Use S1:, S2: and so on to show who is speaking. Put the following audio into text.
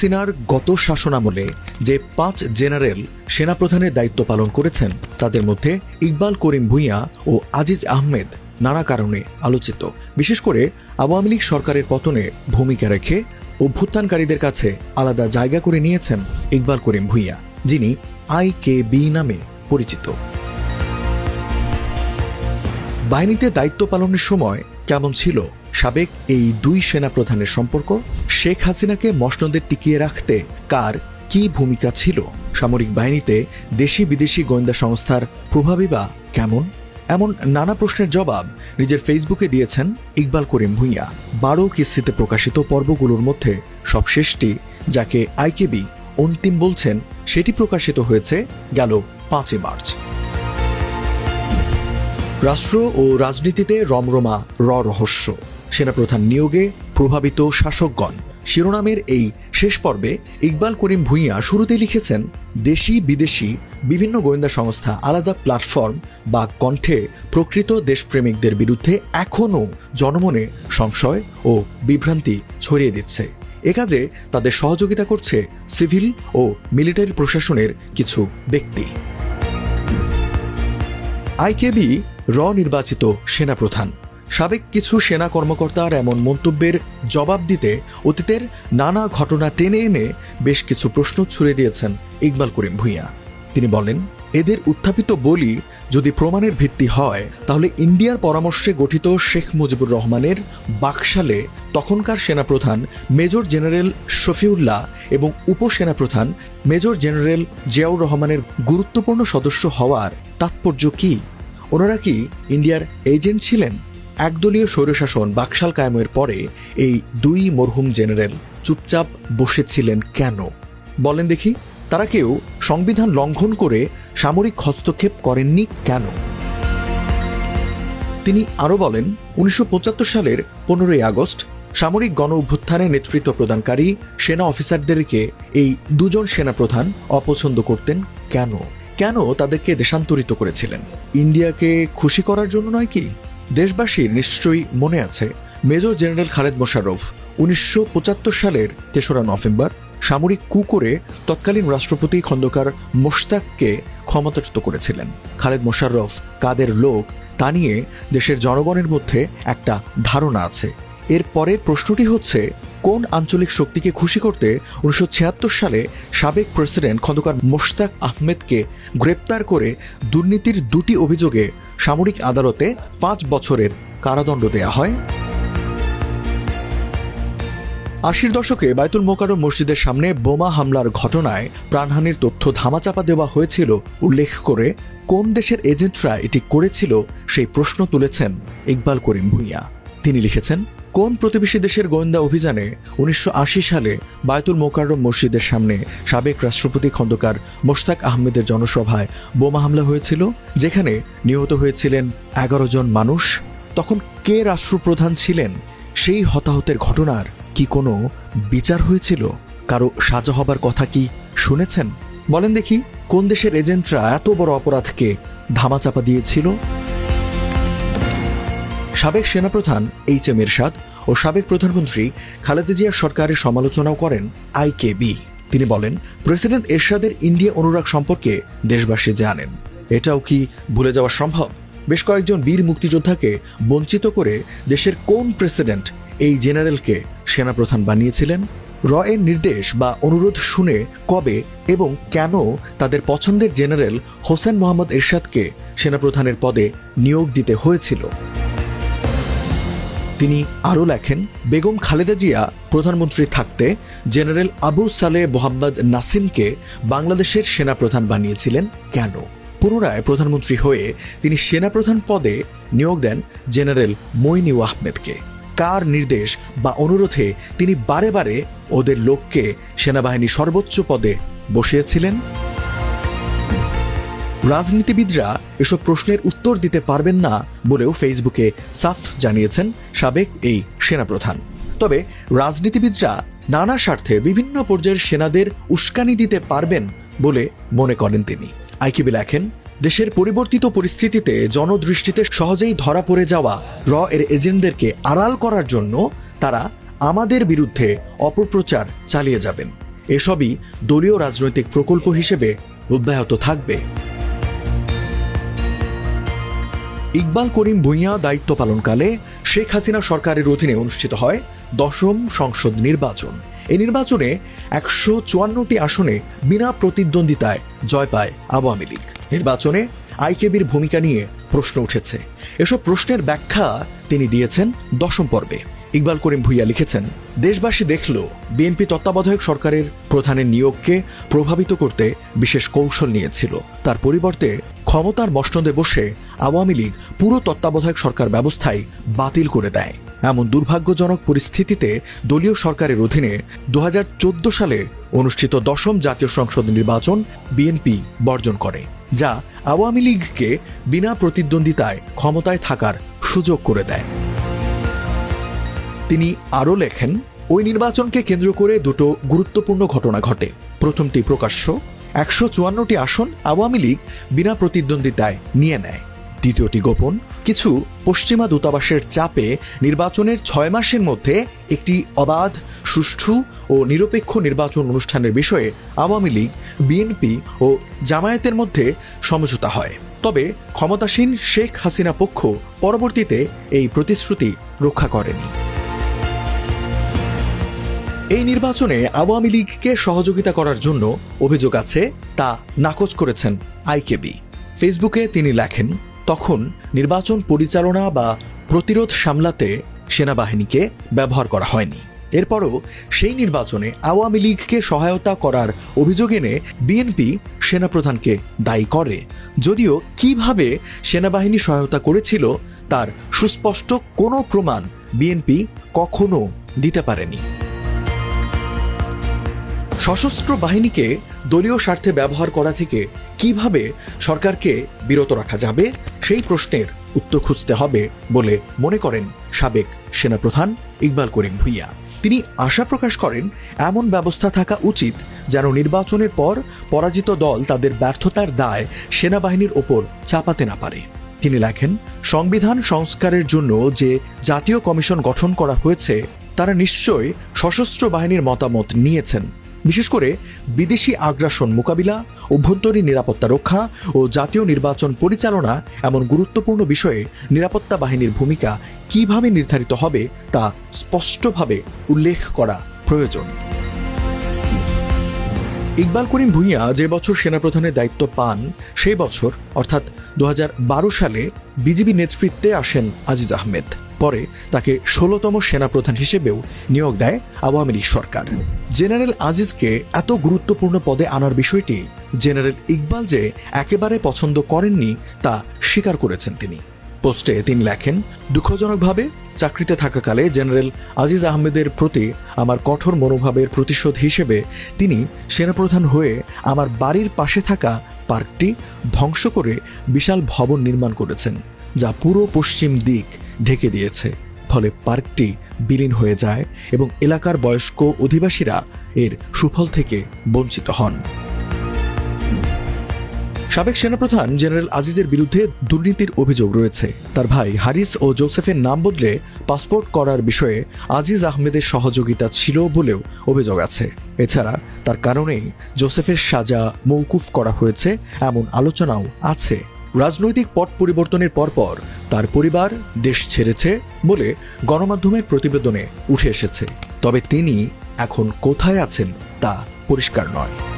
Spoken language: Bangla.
S1: সিনার গত শাসনামলে যে পাঁচ জেনারেল সেনাপ্রধানের দায়িত্ব পালন করেছেন, তাদের মধ্যে ইকবাল করিম ভুঁইয়া ও আজিজ আহমেদ নানা কারণে আলোচিত। বিশেষ করে আওয়ামী লীগ সরকারের পতনে ভূমিকা রেখে অভ্যুত্থানকারীদের কাছে আলাদা জায়গা করে নিয়েছেন ইকবাল করিম ভুঁইয়া, যিনি আই কে বি নামে পরিচিত। বাহিনীতে দায়িত্ব পালনের সময় কেমন ছিল সাবেক এই দুই সেনাপ্রধানের সম্পর্ক, শেখ হাসিনাকে মসনদে টিকিয়ে রাখতে কার কি ভূমিকা ছিল? সামরিক বাহিনীতে দেশি বিদেশি গোয়েন্দা সংস্থার প্রভাবই বা কেমন? এমন নানা প্রশ্নের জবাব নিজের ফেসবুকে দিয়েছেন ইকবাল করিম ভুঁইয়া। বারো কিস্তিতে প্রকাশিত পর্বগুলোর মধ্যে সবশেষটি, যাকে আইকেবি অন্তিম বলছেন, সেটি প্রকাশিত হয়েছে গেল পাঁচই মার্চ। রাষ্ট্র ও রাজনীতিতে রমরমা র রহস্য। সেনাপ্রধান নিয়োগে প্রভাবিত শাসকগণ। শিরোনামের এই শেষ পর্বে ইকবাল করিম ভুঁইয়া শুরুতে লিখেছেন, দেশি বিদেশি বিভিন্ন গোয়েন্দা সংস্থা আলাদা প্ল্যাটফর্ম বা কণ্ঠে প্রকৃত দেশপ্রেমিকদের বিরুদ্ধে এখনও জনমনে সংশয় ও বিভ্রান্তি ছড়িয়ে দিচ্ছে। এ কাজে তাদের সহযোগিতা করছে সিভিল ও মিলিটারি প্রশাসনের কিছু ব্যক্তি। আইকেবি, র নির্বাচিত সেনাপ্রধান। সাবেক কিছু সেনা কর্মকর্তার এমন মন্তব্যের জবাব দিতে অতীতের নানা ঘটনা টেনে এনে বেশ কিছু প্রশ্ন ছুড়ে দিয়েছেন ইকবাল করিম ভূঁইয়া। তিনি বলেন, এদের উত্থাপিত বলি যদি প্রমাণের ভিত্তি হয়, তাহলে ইন্ডিয়ার পরামর্শে গঠিত শেখ মুজিবুর রহমানের বাকশালে তখনকার সেনাপ্রধান মেজর জেনারেল শফিউল্লাহ এবং উপসেনাপ্রধান মেজর জেনারেল জিয়াউর রহমানের গুরুত্বপূর্ণ সদস্য হওয়ার তাৎপর্য কি? ওনারা কি ইন্ডিয়ার এজেন্ট ছিলেন? একদলীয় স্বৈরশাসন বাকশাল কায়েমের পরে এই দুই মরহুম জেনারেল চুপচাপ বসেছিলেন কেন? বলেন দেখি, তারা কেউ সংবিধান লঙ্ঘন করে সামরিক হস্তক্ষেপ করেননি কেন? তিনি আরও বলেন, উনিশশো পঁচাত্তর সালের পনেরোই আগস্ট সামরিক গণ অভ্যুত্থানে নেতৃত্ব প্রদানকারী সেনা অফিসারদেরকে এই দুজন সেনাপ্রধান অপছন্দ করতেন কেন? কেন তাদেরকে দেশান্তরিত করেছিলেন? ইন্ডিয়াকে খুশি করার জন্য নয় কি? দেশবাসীর নিশ্চয়ই মনে আছে, মেজর জেনারেল খালেদ মোশাররফ উনিশশো পঁচাত্তর সালের তেসরা নভেম্বর সামরিক কু করে তৎকালীন রাষ্ট্রপতি খন্দকার মোশতাককে ক্ষমতাচ্যুত করেছিলেন। খালেদ মোশাররফ কাদের লোক তা নিয়ে দেশের জনগণের মধ্যে একটা ধারণা আছে। এর পরের প্রশ্নটি হচ্ছে কোন আঞ্চলিক শক্তিকে খুশি করতে উনিশশো ছিয়াত্তর সালে সাবেক প্রেসিডেন্ট খন্দকার মোশতাক আহমেদকে গ্রেপ্তার করে দুর্নীতির দুটি অভিযোগে সামরিক আদালতে পাঁচ বছরের কারাদণ্ড দেয়া হয়। আশির দশকে বায়তুল মোকারম মসজিদের সামনে বোমা হামলার ঘটনায় প্রাণহানির তথ্য ধামাচাপা দেওয়া হয়েছিল উল্লেখ করে কোন দেশের এজেন্টরা এটি করেছিল সেই প্রশ্ন তুলেছেন ইকবাল করিম ভুঁইয়া। তিনি লিখেছেন কোন প্রতিবেশী দেশের গোয়েন্দা অভিযানে উনিশশো আশি সালে বায়তুল মোকাররম মসজিদের সামনে সাবেক রাষ্ট্রপতি খন্দকার মোশতাক আহমেদের জনসভায় বোমা হামলা হয়েছিল, যেখানে নিহত হয়েছিলেন এগারো জন মানুষ। তখন কে রাষ্ট্রপ্রধান ছিলেন? সেই হতাহতের ঘটনার কি কোনো বিচার হয়েছিল? কারও সাজা হবার কথা কি শুনেছেন? বলেন দেখি, কোন দেশের এজেন্টরা এত বড় অপরাধকে ধামাচাপা দিয়েছিল? সাবেক সেনাপ্রধান এইচ এম এরশাদ ও সাবেক প্রধানমন্ত্রী খালেদা জিয়ার সরকারের সমালোচনাও করেন আইকেবি তিনি বলেন, প্রেসিডেন্ট এরশাদের ইন্ডিয়া অনুরাগ সম্পর্কে দেশবাসী জানেন। এটাও কি ভুলে যাওয়া সম্ভব? বেশ কয়েকজন বীর মুক্তিযোদ্ধাকে বঞ্চিত করে দেশের কোন প্রেসিডেন্ট এই জেনারেলকে সেনাপ্রধান বানিয়েছিলেন? র এর নির্দেশ বা অনুরোধ শুনে কবে এবং কেন তাদের পছন্দের জেনারেল হোসেন মোহাম্মদ এরশাদকে সেনাপ্রধানের পদে নিয়োগ দিতে হয়েছিল? তিনি আরও লেখেন, বেগম খালেদা জিয়া প্রধানমন্ত্রী থাকতে জেনারেল আবু সালে মোহাম্মদ নাসিমকে বাংলাদেশের সেনাপ্রধান বানিয়েছিলেন কেন? পুনরায় প্রধানমন্ত্রী হয়ে তিনি সেনাপ্রধান পদে নিয়োগ দেন জেনারেল মইনিউ আহমেদকে। কার নির্দেশ বা অনুরোধে তিনি বারে বারে ওদের লোককে সেনাবাহিনী সর্বোচ্চ পদে বসিয়েছিলেন? রাজনীতিবিদরা এসব প্রশ্নের উত্তর দিতে পারবেন না বলেও ফেসবুকে সাফ জানিয়েছেন সাবেক এই সেনাপ্রধান। তবে রাজনীতিবিদরা নানা স্বার্থে বিভিন্ন পর্যায়ের সেনাদের উস্কানি দিতে পারবেন বলে মনে করেন তিনি। আইকিবি লেখেন, দেশের পরিবর্তিত পরিস্থিতিতে জনদৃষ্টিতে সহজেই ধরা পড়ে যাওয়া র এর এজেন্টদেরকে আড়াল করার জন্য তারা আমাদের বিরুদ্ধে অপপ্রচার চালিয়ে যাবেন। এসবই দলীয় রাজনৈতিক প্রকল্প হিসেবে অব্যাহত থাকবে। ইকবাল করিম ভূঁইয়া দায়িত্ব পালনকালে শেখ হাসিনা সরকারের অধীনে অনুষ্ঠিত হয় দশম সংসদ নির্বাচন। এই নির্বাচনে একশো চুয়ান্নটি আসনে বিনা প্রতিদ্বন্দ্বিতায় জয় পায় আওয়ামী লীগ। নির্বাচনে আইকেবির ভূমিকা নিয়ে প্রশ্ন উঠেছে। এসব প্রশ্নের ব্যাখ্যা তিনি দিয়েছেন দশম পর্বে। ইকবাল করিম ভুইয়া লিখেছেন, দেশবাসী দেখল, বিএনপি তত্ত্বাবধায়ক সরকারের প্রধানের নিয়োগকে প্রভাবিত করতে বিশেষ কৌশল নিয়েছিল। তার পরিবর্তে ক্ষমতার মসনদে বসে আওয়ামী লীগ পুরো তত্ত্বাবধায়ক সরকার ব্যবস্থায় বাতিল করে দেয়। এমন দুর্ভাগ্যজনক পরিস্থিতিতে দলীয় সরকারের অধীনে দু হাজার চোদ্দ সালে অনুষ্ঠিত দশম জাতীয় সংসদ নির্বাচন বিএনপি বর্জন করে, যা আওয়ামী লীগকে বিনা প্রতিদ্বন্দ্বিতায় ক্ষমতায় থাকার সুযোগ করে দেয়। তিনি আরও লেখেন, ওই নির্বাচনকে কেন্দ্র করে দুটো গুরুত্বপূর্ণ ঘটনা ঘটে। প্রথমটি প্রকাশ্য, একশো চুয়ান্নটি আসন আওয়ামী লীগ বিনা প্রতিদ্বন্দ্বিতায় নিয়ে নেয়। দ্বিতীয়টি গোপন, কিছু পশ্চিমা দূতাবাসের চাপে নির্বাচনের ছয় মাসের মধ্যে একটি অবাধ, সুষ্ঠু ও নিরপেক্ষ নির্বাচন অনুষ্ঠানের বিষয়ে আওয়ামী লীগ, বিএনপি ও জামায়াতের মধ্যে সমঝোতা হয়। তবে ক্ষমতাসীন শেখ হাসিনা পক্ষ পরবর্তীতে এই প্রতিশ্রুতি রক্ষা করেনি। এই নির্বাচনে আওয়ামী লীগকে সহযোগিতা করার জন্য অভিযোগ আছে, তা নাকচ করেছেন আইকেবি। ফেসবুকে তিনি লেখেন, তখন নির্বাচন পরিচালনা বা প্রতিরোধ সামলাতে সেনাবাহিনীকে ব্যবহার করা হয়নি। এরপরও সেই নির্বাচনে আওয়ামী লীগকে সহায়তা করার অভিযোগ এনে বিএনপি সেনাপ্রধানকে দায়ী করে। যদিও কীভাবে সেনাবাহিনী সহায়তা করেছিল, তার সুস্পষ্ট কোনো প্রমাণ বিএনপি কখনো দিতে পারেনি। সশস্ত্র বাহিনীকে দলীয় স্বার্থে ব্যবহার করা থেকে কীভাবে সরকারকে বিরত রাখা যাবে, সেই প্রশ্নের উত্তর খুঁজতে হবে বলে মনে করেন সাবেক সেনাপ্রধান ইকবাল করিম ভুইয়া। তিনি আশা প্রকাশ করেন, এমন ব্যবস্থা থাকা উচিত যেন নির্বাচনের পর পরাজিত দল তাদের ব্যর্থতার দায় সেনাবাহিনীর ওপর চাপাতে না পারে। তিনি লেখেন, সংবিধান সংস্কারের জন্য যে জাতীয় কমিশন গঠন করা হয়েছে, তারা নিশ্চয়ই সশস্ত্র বাহিনীর মতামত নিয়েছেন। বিশেষ করে বিদেশি আগ্রাসন মোকাবিলা, অভ্যন্তরীণ নিরাপত্তা রক্ষা ও জাতীয় নির্বাচন পরিচালনা এমন গুরুত্বপূর্ণ বিষয়ে নিরাপত্তা বাহিনীর ভূমিকা কীভাবে নির্ধারিত হবে তা স্পষ্টভাবে উল্লেখ করা প্রয়োজন। ইকবাল করিম ভূঁইয়া যে বছর সেনাপ্রধানের দায়িত্ব পান, সেই বছর, অর্থাৎ দু হাজার বারো সালে বিজিবি নেতৃত্বে আসেন আজিজ আহমেদ। পরে তাকে ষোলতম সেনাপ্রধান হিসেবেও নিয়োগ দেয় আওয়ামী লীগ সরকার। জেনারেল আজিজকে এত গুরুত্বপূর্ণ পদে আনার বিষয়টি জেনারেল ইকবাল যে একেবারে পছন্দ করেননি তা স্বীকার করেছেন তিনি। পোস্টে তিনি লেখেন, দুঃখজনকভাবে চাকরিতে থাকাকালে জেনারেল আজিজ আহমেদের প্রতি আমার কঠোর মনোভাবের প্রতিশোধ হিসেবে তিনি সেনাপ্রধান হয়ে আমার বাড়ির পাশে থাকা পার্কটি ধ্বংস করে বিশাল ভবন নির্মাণ করেছেন, যা পুরো পশ্চিম দিক ঢেকে দিয়েছে। ফলে পার্কটি বিলীন হয়ে যায় এবং এলাকার বয়স্ক অধিবাসীরা এর সুফল থেকে বঞ্চিত হন। সাবেক সেনাপ্রধান জেনারেল আজিজের বিরুদ্ধে দুর্নীতির অভিযোগ রয়েছে। তার ভাই হারিস ও জোসেফের নাম বদলে পাসপোর্ট করার বিষয়ে আজিজ আহমেদের সহযোগিতা ছিল বলেও অভিযোগ আছে। এছাড়া তার কারণেই জোসেফের সাজা মৌকুফ করা হয়েছে, এমন আলোচনাও আছে। রাজনৈতিক পট পরিবর্তনের পরপর তার পরিবার দেশ ছেড়েছে বলে গণমাধ্যমের প্রতিবেদনে উঠে এসেছে। তবে তিনি এখন কোথায় আছেন তা পরিষ্কার নয়।